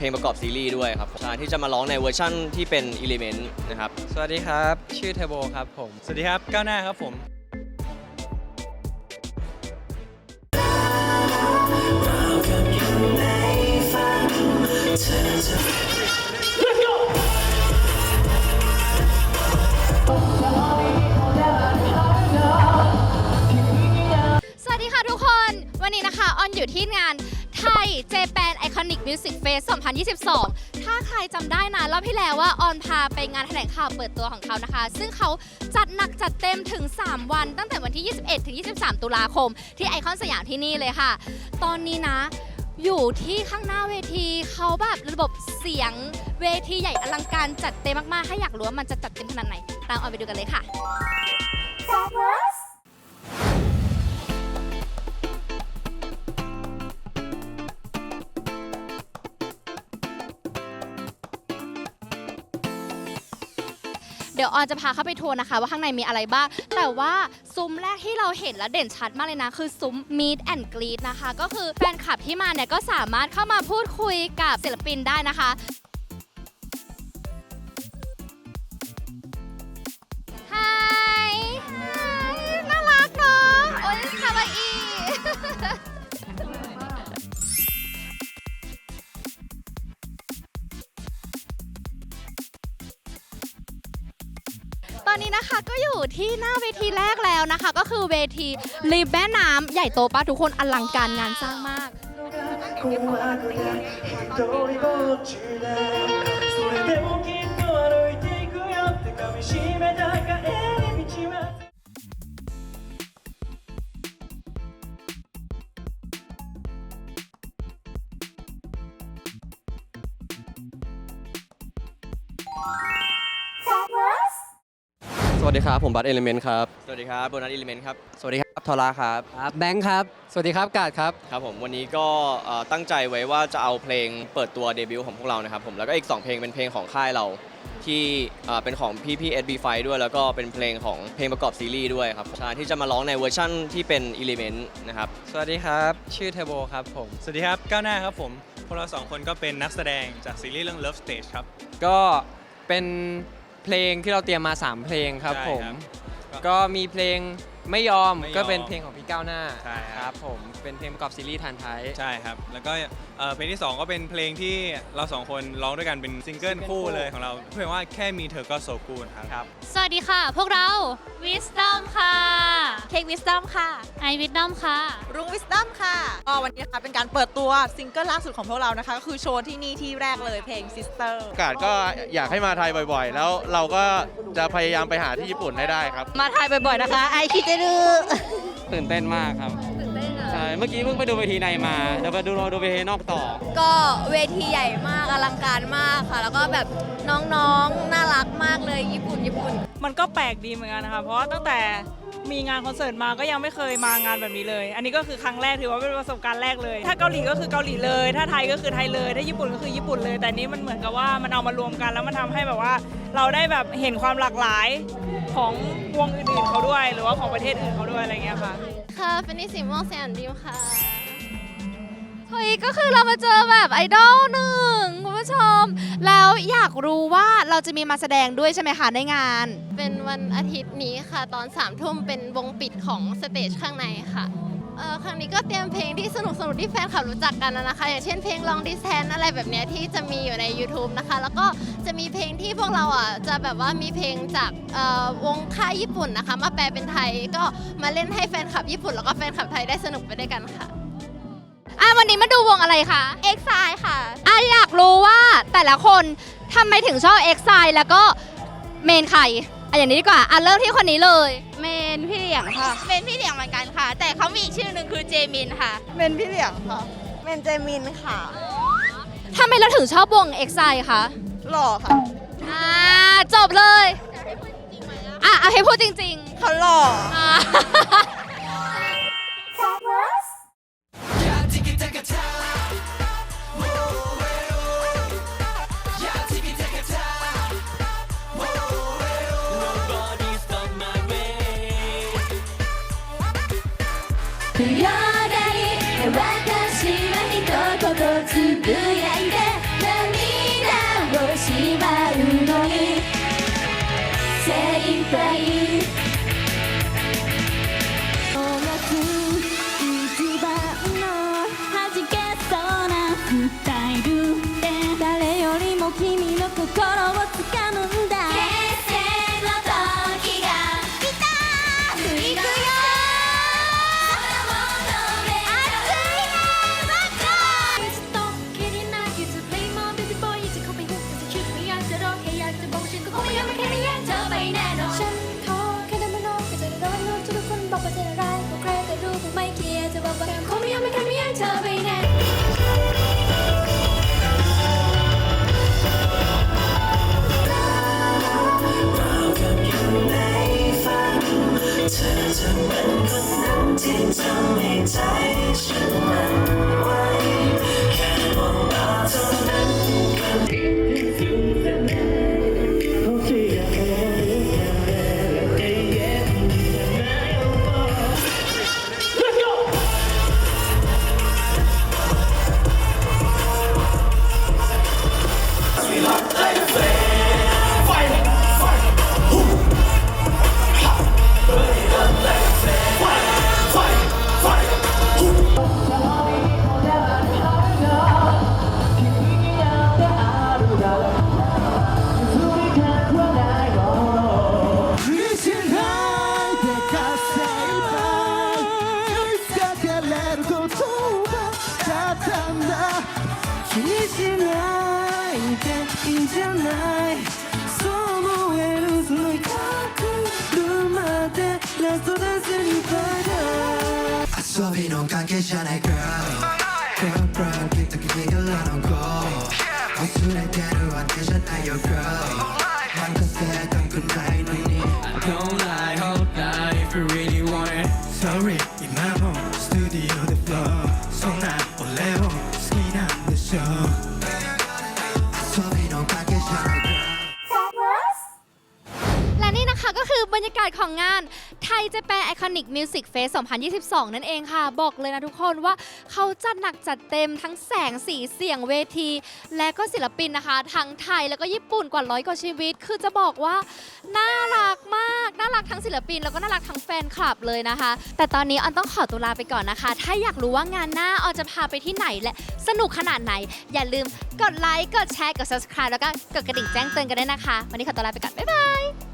เพลงประกอบซีรีส์ด้วยครับใช่ที่จะมาร้องในเวอร์ชั่นที่เป็น Element นะครับ สวัสดีครับ ชื่อเทโบครับผม สวัสดีครับ ก้าวหน้าครับผม ไอคอนิกมิวสิกเฟส2022 ถ้าใครจำได้นะรอบที่แล้วว่าออนพาไปงานแถลงข่าวเปิดตัวของเขานะคะ ซึ่งเขาจัดหนักจัดเต็มถึง 3 วัน ตั้งแต่วันที่ 21 ถึง 23 ตุลาคม ที่ไอคอนสยามที่นี่เลยค่ะ ตอนนี้นะอยู่ที่ข้างหน้าเวทีเขาแบบระบบเสียงเวทีใหญ่อลังการจัดเต็มมากๆ ถ้าอยากรู้ว่ามันจะจัดเต็มขนาดไหน ตามออนไปดูกันเลยค่ะ ดี๋ยวออนจะพาเข้าไปทัวร์นะคะ ว่าข้างในมีอะไรบ้าง แต่ว่าซุ้มแรกที่เราเห็นและเด่นชัดมากเลยนะ คือซุ้ม Meet and Greet นะคะ ก็คือแฟนคลับที่มาเนี่ยก็สามารถเข้ามาพูดคุยกับศิลปินได้นะคะ อนนี้นะคะก็อยู่ที่หน้าเวทีแรกแล้วนะคะ ก็คือเวทีริมแม่น้ำใหญ่โตป้าทุกคนอลังการงานสร้างมาก怖 สวัสดีครับ ผมบัตเอลิเมนต์ครับ สวัสดีครับโบนัสเอลิเมนต์ครับ สวัสดีครับทอราครับ ครับแบงค์ครับ สวัสดีครับกาดครับ ครับผมวันนี้ก็เอ่อตั้งใจไว้ว่าจะเอาเพลงเปิดตัวเดบิวต์ของพวกเรานะครับผมแล้วก็อีก 2 เพลงเป็นเพลงของค่ายเราที่เอ่อเป็นของพี่พี่เอสบีไฟด้วย แล้วก็เป็นเพลงของเพลงประกอบซีรีส์ด้วยครับใช่ที่จะมาร้องในเวอร์ชั่นที่เป็น Element นะครับสวัสดีครับ ชื่อเทโบครับผม สวัสดีครับ ก้าวหน้าครับผม พวกเราสองคนก็เป็นนักแสดงจากซีรีส์เรื่อง Love Stage ครับ ก็เป็น เพลงที่เราเตรียมมา 3 เพลงครับใช่ผม ครับก็มีเพลงไม่ยอมไม่ยอมก็เป็นเพลงของพี่ก้าวหน้าใช่ครับ ครับผมเป็นเพลงประกอบซีรีส์ทันไทย ใช่ครับ แล้วก็ เอ่อเพลงที่ 2 ก็เป็นเพลงที่เราสองคนร้องด้วยกันเป็นซิงเกิลซิงเกิลคู่คู่เลยของเราเพลงว่าแค่มีเธอก็โซกูนครับครับ สวัสดีค่ะ พวกเรา Wisdom ค่ะเค้กวิสตัมค่ะ I Wisdom ค่ะ รุ้งวิสตัมค่ะก็วันนี้นะคะเป็นการเปิดตัวซิงเกิลล่าสุดของพวกเรานะคะ ก็คือโชว์ที่นี่ที่แรกเลยเพลง Sister โอกาสก็อยากให้มาไทยบ่อยๆ แล้วเราก็จะพยายามไปหาที่ญี่ปุ่นให้ได้ครับ มาไทยบ่อยๆนะคะ ไอคิดจะดูตื่นเต้นมากครับใช่ เมื่อกี้เพิ่งไปดูเวทีในมาเดี๋ยวไปดูดูเวทีนอกต่อ ก็เวทีใหญ่มากอลังการมากค่ะ แล้วก็แบบน้องๆ น่ารักมากเลยญี่ปุ่นญี่ปุ่น มันก็แปลกดีเหมือนกันนะคะเพราะว่าตั้งแต่ มีงานคอนเสิร์ตมาก็ยังไม่เคยมางานแบบนี้เลย อันนี้ก็คือครั้งแรกถือว่าเป็นประสบการณ์แรกเลย ถ้าเกาหลีก็คือเกาหลีเลย ถ้าไทยก็คือไทยเลย ถ้าญี่ปุ่นก็คือญี่ปุ่นเลย แต่นี้มันเหมือนกับว่ามันเอามารวมกันแล้วมันทำให้แบบว่า เราได้แบบเห็นความหลากหลายของวงอื่นๆเขาด้วย หรือว่าของประเทศอื่นเขาด้วยอะไรเงี้ยค่ะ ค่ะเป็นนิสิมองแสนดิวค่ะ เฮ้ยก็คือเรามาเจอแบบไอดอลหนึ่งคุณผู้ชม แล้วอยากรู้ว่า เราจะมีมาแสดงด้วยใช่ไหมคะในงาน เป็นวันอาทิตย์นี้ค่ะ ตอน3ามทุ่มเป็นวงปิดของสเตจข้างในค่ะเอ่อครั้งนี้ก็เตรียมเพลงที่สนุกสนุกๆที่แฟนคลับรู้จักกันนะคะ อย่างเช่นเพลง Long Distance อะไรแบบเนี้ยที่จะมีอยู่ใน YouTube นะคะ แล้วก็จะมีเพลงที่พวกเราอะจะแบบว่ามีเพลงจากเอ่อวงค่ายญี่ปุ่นนะคะ มาแปลเป็นไทยก็มาเล่นให้แฟนคลับญี่ปุ่น แล้วก็แฟนคลับไทยได้สนุกไปด้วยกันค่ะอะวันนี้มาดูวงอะไรคะ e x i ค่ะอะอยากรู้ว่าแต่ละคน ทำไมถึงชอบเอ็กไซแล้วก็เมนใครอะอย่างนี้ดีกว่าอะเริ่มที่คนนี้เลย เมนพี่เหลียงค่ะเมนพี่เหลียงเหมือนกันค่ะ แต่เขามีอีกชื่อหนึ่งคือเจมินค่ะเมนพี่เหลียงค่ะเมนเจมินค่ะ ทำไมเราถึงชอบวงเอ็กไซคะหล่อค่ะ อ่าจบเลยอะเอาให้พูดจริงเขาหล่อๆอ่า 私は一言つぶやいて涙をしまうのに精一杯んていいんじゃない？そう思えるその日くるまでラストダンスにバカ遊びの関係じゃない girl Girl girl きっと君がらの g 忘れてるわけじゃないよ girl せたくないの。Fabino, crack it, shout ก็คือบรรยากาศของงานไทยเจแปนไอคอนิกมิวสิกเฟส2022 นั่นเองค่ะ บอกเลยนะทุกคนว่าเขาจัดหนักจัดเต็มทั้งแสงสีเสียงเวที และก็ศิลปินนะคะ ทั้งไทยแล้วก็ญี่ปุ่นกว่าร้อยกว่าชีวิต คือจะบอกว่า น่ารักมาก น่ารักทั้งศิลปิน แล้วก็น่ารักทั้งแฟนคลับเลยนะคะ แต่ตอนนี้ออนต้องขอตัวลาไปก่อนนะคะ ถ้าอยากรู้ว่างานหน้าออนจะพาไปที่ไหนและสนุกขนาดไหน อย่าลืมกดไลค์กดแชร์กด subscribe แล้วก็กดกระดิ่งแจ้งเตือนกันด้วยนะคะ วันนี้ขอตัวลาไปก่อนบ๊ายบาย